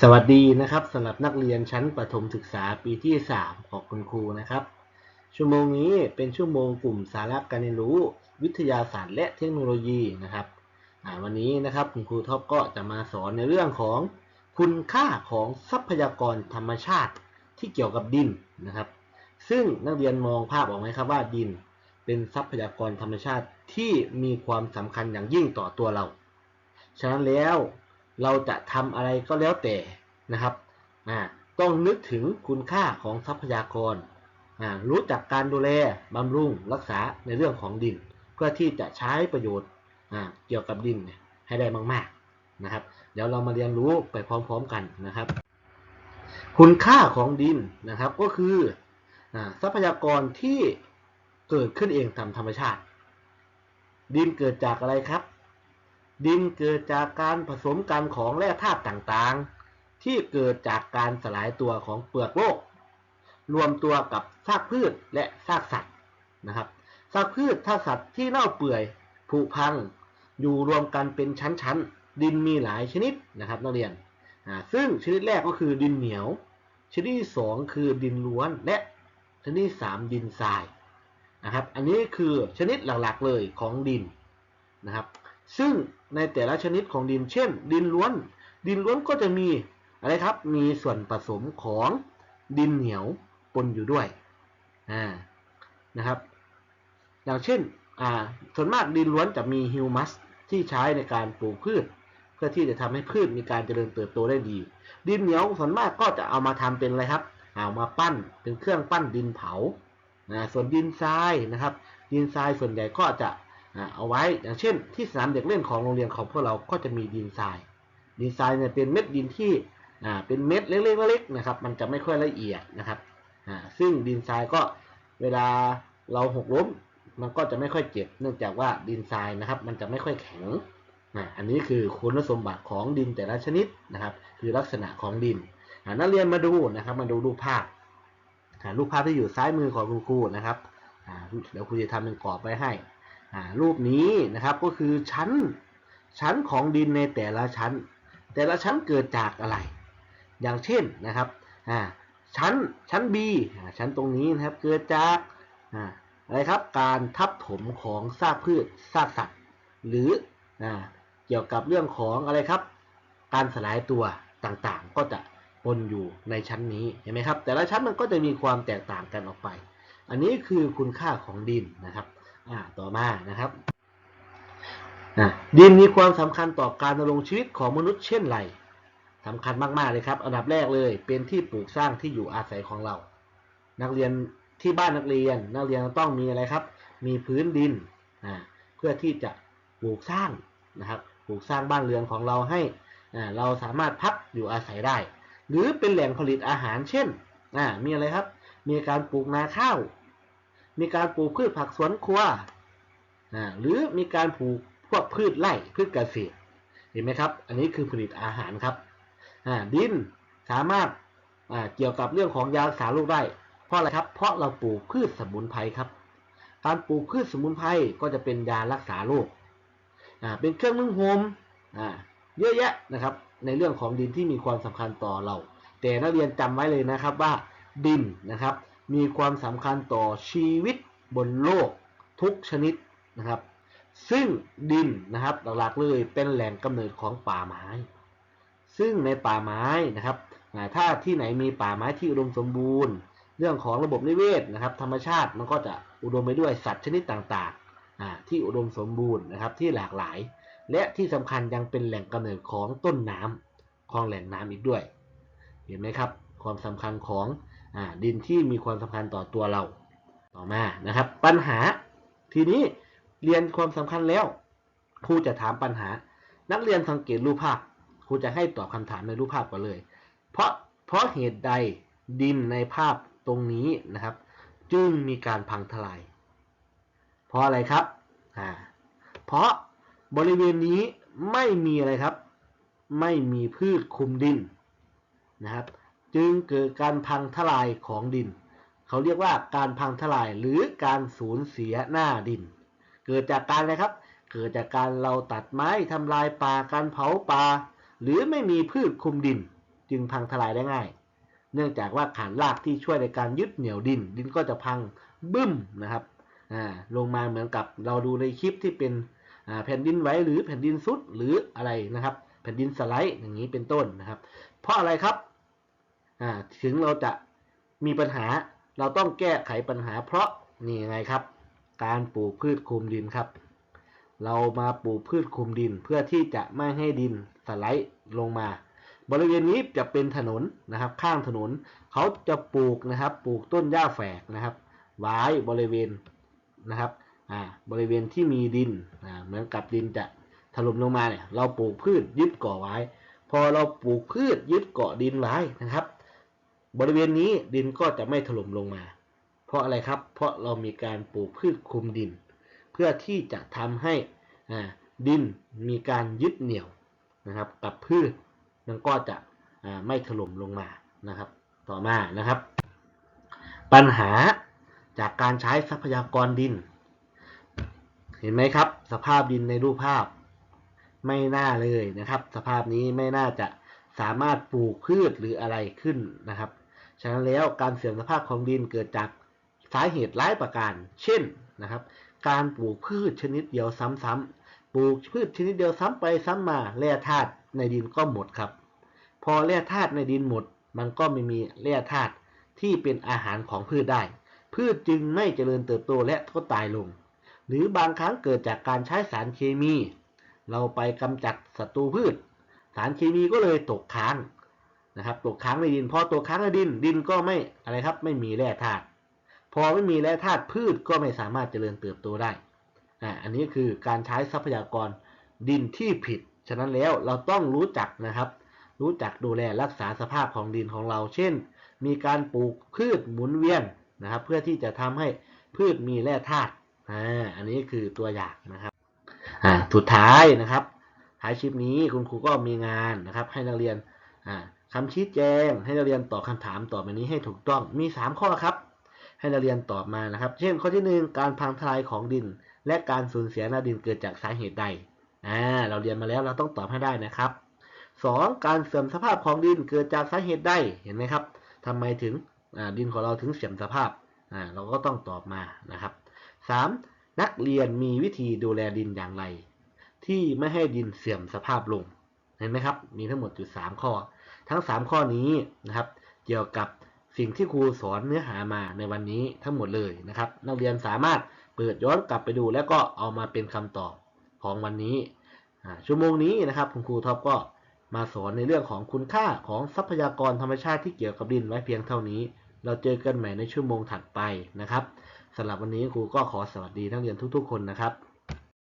สวัสดีนะครับสำหรับนักเรียนชั้นประถมศึกษาปีที่ 3 ของคุณครูนะครับ ชั่วโมงนี้เป็นชั่วโมงกลุ่มสาระการเรียนรู้ วิทยาศาสตร์และเทคโนโลยีนะครับวันนี้นะครับคุณครูท็อปก็จะมาสอนในเรื่องของคุณค่าของทรัพยากรธรรมชาติที่เกี่ยวกับดินนะครับ ซึ่งนักเรียนมองภาพออกไหมครับว่าดิน เป็นทรัพยากรธรรมชาติที่มีความสำคัญอย่างยิ่งต่อตัวเรา ฉะนั้นแล้ว เราจะทำอะไรก็แล้วแต่นะครับต้องนึกถึงคุณค่าของทรัพยากร รู้จักการดูแลบำรุงรักษาในเรื่องของดิน เพื่อที่จะใช้ประโยชน์เกี่ยวกับดินให้ได้มากๆนะครับ เดี๋ยวเรามาเรียนรู้ไปพร้อมๆกันนะครับ คุณค่าของดินนะครับก็คือทรัพยากรที่เกิดขึ้นเองตามธรรมชาติ ดินเกิดจากอะไรครับ ดินเกิดจากการผสมกันของแร่ธาตุต่างๆ ที่เกิดจากการสลายตัวของเปลือกโลก รวมตัวกับซากพืชและซากสัตว์นะครับซากพืชซากสัตว์ที่เน่าเปื่อยผุพัง อยู่รวมกันเป็นชั้นๆ ดินมีหลายชนิดนะครับนักเรียนซึ่งชนิดแรกก็คือดินเหนียว ชนิดที่สองคือดินล้วนและชนิดที่สามดินทรายนะครับ อันนี้คือชนิดหลักๆเลยของดินนะครับ ซึ่ง ในแต่ละชนิดของดิน เช่น ดินล้วน ดินล้วนก็จะมีอะไรครับ มีส่วนผสมของดินเหนียวปนอยู่ด้วยอ่านะครับ อย่างเช่นอ่าส่วนมากดินล้วนจะมีฮิวมัสที่ใช้ในการปลูกพืช เพื่อที่จะทำให้พืชมีการเจริญเติบโตได้ดี ดินเหนียวส่วนมากก็จะเอามาทำเป็นอะไรครับ เอามาปั้นเป็นเครื่องปั้นดินเผานะส่วนดินทรายนะครับ ดินทรายส่วนใหญ่ก็จะ อ่าเอาไว้อย่างเช่น ที่สนามเด็กเล่นของโรงเรียนของพวกเราก็จะมีดินทรายดินทรายเนี่ยเป็นเม็ดดินที่อ่าเป็นเม็ดเล็กๆๆนะครับ มันจะไม่ค่อยละเอียดนะครับอ่าซึ่งดินทรายก็เวลาเราหกล้มมันก็จะไม่ค่อยเจ็บเนื่องจากว่าดินทรายนะครับ มันจะไม่ค่อยแข็งอ่าอันนี้คือคุณสมบัติของดินแต่ละชนิดนะครับ คือลักษณะของดินนักเรียนมาดูนะครับมาดูรูปภาพรูปภาพที่อยู่ซ้ายมือของคุณครูนะครับเดี๋ยวครูจะทำเป็นกรอบไว้ให้ รูปนี้นะครับก็คือชั้นชั้นของดินในแต่ละชั้น แต่ละชั้นเกิดจากอะไร อย่างเช่นนะครับชั้นชั้น B ชั้นตรงนี้นะครับเกิดจากอ่าอะไรครับการทับถมของซากพืชซากสัตว์ หรืออเกี่ยวกับเรื่องของอะไรครับ การสลายตัวต่างๆ ก็จะปนอยู่ในชั้นนี้เห็นไหมครับ แต่ละชั้นมันก็จะมีความแตกต่างกันออกไป อันนี้คือคุณค่าของดินนะครับ อ่าต่อมานะครับดินมีความสำคัญต่อการดำรงชีวิตของมนุษย์เช่นไรสำคัญมากๆเลยครับ อันดับแรกเลยเป็นที่ปลูกสร้างที่อยู่อาศัยของเรา นักเรียนที่บ้านนักเรียน นักเรียนต้องมีอะไรครับ มีพื้นดินเพื่อที่จะปลูกสร้างนะครับ ปลูกสร้างบ้านเรือนของเราให้เราสามารถพักอยู่อาศัยได้ หรือเป็นแหล่งผลิตอาหารเช่นมีอะไรครับ มีการปลูกนาข้าว มีการปลูกพืชผักสวนครัวหรือมีการปลูกพวกพืชไร่พืชเกษตร เห็นไหมครับ อันนี้คือผลิตอาหารครับดินสามารถเกี่ยวกับเรื่องของยารักษาโรคได้ เพราะอะไรครับ เพราะเราปลูกพืชสมุนไพรครับ การปลูกพืชสมุนไพรก็จะเป็นยารักษาโรคเป็นเครื่องนึ่งโฮมเยอะแยะนะครับ ในเรื่องของดินที่มีความสำคัญต่อเรา แต่นักเรียนจำไว้เลยนะครับว่าดินนะครับ มีความสำคัญต่อชีวิตบนโลกทุกชนิดนะครับ ซึ่งดินนะครับหลักๆเลยเป็นแหล่งกำเนิดของป่าไม้ ซึ่งในป่าไม้นะครับถ้าที่ไหนมีป่าไม้ที่อุดมสมบูรณ์ เรื่องของระบบนิเวศนะครับ ธรรมชาติมันก็จะอุดมไปด้วยสัตว์ชนิดต่างๆที่อุดมสมบูรณ์นะครับที่หลากหลาย และที่สำคัญยังเป็นแหล่งกำเนิดของต้นน้ำของแหล่งน้ำอีกด้วย เห็นไหมครับ ความสำคัญของ ดินที่มีความสำคัญต่อตัวเราต่อมานะครับ ปัญหาทีนี้เรียนความสำคัญแล้วครูจะถามปัญหา นักเรียนสังเกตรูปภาพครูจะให้ตอบคำถามในรูปภาพก่อนเลย เพราะเพราะเหตุใดดินในภาพตรงนี้นะครับ จึงมีการพังทลาย เพราะอะไรครับอ่าเพราะบริเวณนี้ไม่มีอะไรครับ ไม่มีพืชคุมดินนะครับ จึงเกิดการพังทลายของดิน เขาเรียกว่าการพังทลายหรือการสูญเสียหน้าดิน เกิดจากการอะไรครับ เกิดจากการเราตัดไม้ทำลายป่าการเผาป่าหรือไม่มีพืชคุมดิน จึงพังทลายได้ง่าย เนื่องจากว่าขาดรากที่ช่วยในการยึดเหนี่ยวดิน ดินก็จะพังบึ้มนะครับลงมาเหมือนกับเราดูในคลิปที่เป็นแผ่นดินไหวหรือแผ่นดินซุดหรืออะไรนะครับ แผ่นดินสไลด์อย่างนี้เป็นต้นนะครับ เพราะอะไรครับ ถึงเราจะมีปัญหาเราต้องแก้ไขปัญหาเพราะนี่ไงครับ การปลูกพืชคลุมดินครับ เรามาปลูกพืชคลุมดินเพื่อที่จะไม่ให้ดินสไลด์ลงมา บริเวณนี้จะเป็นถนนนะครับ ข้างถนนเขาจะปลูกนะครับ ปลูกต้นหญ้าแฝกนะครับไว้บริเวณนะครับอ่าบริเวณที่มีดินอ่าเหมือนกับดินจะถล่มลงมาเนี่ยเราปลูกพืชยึดเกาะไว้ พอเราปลูกพืชยึดเกาะดินไว้นะครับ บริเวณนี้ดินก็จะไม่ถล่มลงมา เพราะอะไรครับ เพราะเรามีการปลูกพืชคลุมดิน เพื่อที่จะทำให้ดินมีการยึดเหนี่ยวนะครับ กับพืชมันก็จะไม่ถล่มลงมานะครับ ต่อมานะครับ ปัญหาจากการใช้ทรัพยากรดิน เห็นไหมครับ สภาพดินในรูปภาพไม่น่าเลยนะครับ สภาพนี้ไม่น่าจะสามารถปลูกพืชหรืออะไรขึ้นนะครับ ฉะนั้นแล้วการเสื่อมสภาพของดินเกิดจากสาเหตุหลายประการ เช่นนะครับ การปลูกพืชชนิดเดียวซ้ำๆปลูกพืชชนิดเดียวซ้ำไปซ้ำมาแร่ธาตุในดินก็หมดครับ พอแร่ธาตุในดินหมด มันก็ไม่มีแร่ธาตุที่เป็นอาหารของพืชได้ พืชจึงไม่เจริญเติบโตและก็ตายลง หรือบางครั้งเกิดจากการใช้สารเคมี เราไปกำจัดศัตรูพืช สารเคมีก็เลยตกค้าง นะครับตกค้างในดินพอตกค้างในดินดินก็ไม่อะไรครับ ไม่มีแร่ธาตุพอไม่มีแร่ธาตุพืชก็ไม่สามารถเจริญเติบโตได้อ่าอันนี้คือการใช้ทรัพยากรดินที่ผิด ฉะนั้นแล้วเราต้องรู้จักนะครับ รู้จักดูแลรักษาสภาพของดินของเรา เช่น มีการปลูกพืชหมุนเวียนนะครับ เพื่อที่จะทำให้พืชมีแร่ธาตุอ่าอันนี้คือตัวอย่างนะครับอ่าสุดท้ายนะครับท้ายคลิปนี้คุณครูก็มีงานนะครับ ให้นักเรียนอ่า คำชี้แจงให้นักเรียนตอบคำถามต่อไปนี้ให้ถูกต้องมี 3 ข้อครับ ให้นักเรียนตอบมานะครับ เช่น ข้อที่ 1 การพังทลายของดิน และการสูญเสียหน้าดินเกิดจากสาเหตุใดอ่าเราเรียนมาแล้วเราต้องตอบให้ได้นะครับ 2. การเสื่อมสภาพของดินเกิดจากสาเหตุใดเห็นไหมครับทำไมถึงดินของเราถึงเสื่อมสภาพอ่าเราก็ต้องตอบมานะครับ 3. นักเรียนมีวิธีดูแลดินอย่างไร ที่ไม่ให้ดินเสื่อมสภาพลงเห็นไหมครับ มีทั้งหมดอยู่ 3 ข้อ ทั้ง 3 ข้อนี้นะครับ เกี่ยวกับสิ่งที่ครูสอนเนื้อหามาในวันนี้ทั้งหมดเลยนะครับ นักเรียนสามารถเปิดย้อนกลับไปดู แล้วก็เอามาเป็นคำตอบของวันนี้ ชั่วโมงนี้นะครับ คุณครูท็อปก็มาสอนในเรื่องของคุณค่าของทรัพยากรธรรมชาติที่เกี่ยวกับดินไว้เพียงเท่านี้ เราเจอกันใหม่ในชั่วโมงถัดไปนะครับสำหรับวันนี้ครูก็ขอสวัสดีนักเรียนทุกๆคนนะครับ